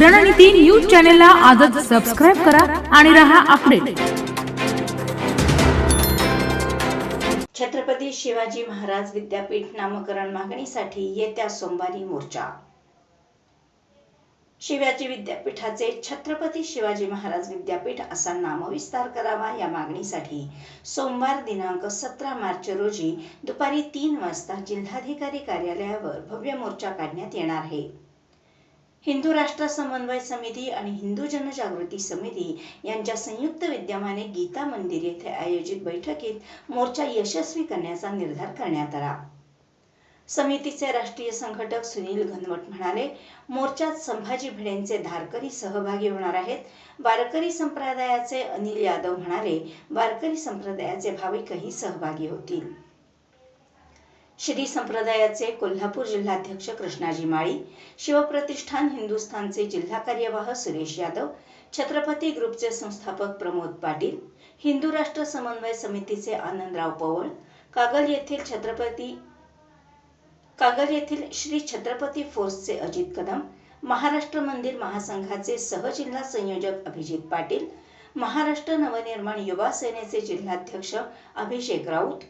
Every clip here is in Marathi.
रणनीती न्यूज चॅनलला आजच सबस्क्राईब करा आणि रहा अपडेट छत्रपती शिवाजी महाराज विद्यापीठ नामकरण मागणीसाठी येत्या सोमवारी मोर्चा. शिवाजी विद्यापीठाचे छत्रपती शिवाजी महाराज विद्यापीठ असा नामविस्तार करावा या मागणीसाठी सोमवार दिनांक सतरा मार्च रोजी दुपारी तीन वाजता जिल्हाधिकारी कार्यालयावर भव्य मोर्चा काढण्यात येणार आहे. हिंदू राष्ट्र समन्वय समिती आणि हिंदू जनजागृती समिती यांच्या संयुक्त विद्यमाने गीता मंदिर येथे आयोजित बैठकीत मोर्चा यशस्वी करण्याचा निर्धार करण्यात आला. समितीचे राष्ट्रीय संघटक सुनील घनवट म्हणाले मोर्चात संभाजी भिडेंचे धारकरी सहभागी होणार आहेत. वारकरी संप्रदायाचे अनिल यादव म्हणाले वारकरी संप्रदायाचे भाविकही सहभागी होतील. श्री संप्रदायाचे कोल्हापूर जिल्हाध्यक्ष कृष्णाजी माळी शिवप्रतिष्ठान हिंदुस्थानचे जिल्हा कार्यवाह सुरेश यादव छत्रपती ग्रुपचे संस्थापक प्रमोद पाटील हिंदू राष्ट्र समन्वय समितीचे आनंदराव पवळ कागल येथील छत्रपती कागल येथील श्री छत्रपती फोर्सचे अजित कदम महाराष्ट्र मंदिर महासंघाचे सहजिल्हा संयोजक अभिजित पाटील महाराष्ट्र नवनिर्माण युवा सेनेचे जिल्हाध्यक्ष अभिषेक राऊत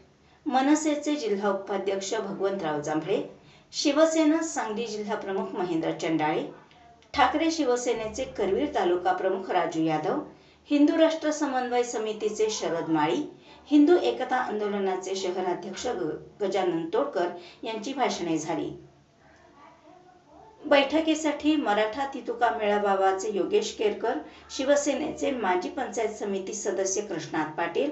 मनसेचे जिल्हा उपाध्यक्ष भगवंतराव जांभळे शिवसेना सांगली जिल्हा प्रमुख महेंद्र चंडाळे ठाकरे शिवसेनेचे करवीर तालुका प्रमुख राजू यादव हिंदू राष्ट्र समन्वय समितीचे शरद माळी हिंदू एकता आंदोलनाचे शहराध्यक्ष ग- गजानन तोडकर यांची भाषणे झाली. बैठकीसाठी मराठा तितुका मेळावाचे योगेश केरकर शिवसेनेचे माजी पंचायत समिती सदस्य कृष्णात पाटील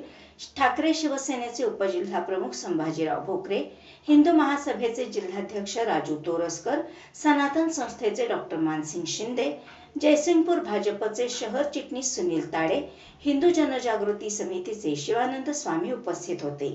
ठाकरे शिवसेनेचे उपजिल्हा प्रमुख संभाजीराव भोकरे हिंदू महासभेचे जिल्हाध्यक्ष राजू तोरसकर सनातन संस्थेचे डॉक्टर मानसिंग शिंदे जयसिंगपूर भाजपचे शहर चिटणीस सुनील ताडे हिंदू जनजागृती समितीचे शिवानंद स्वामी उपस्थित होते.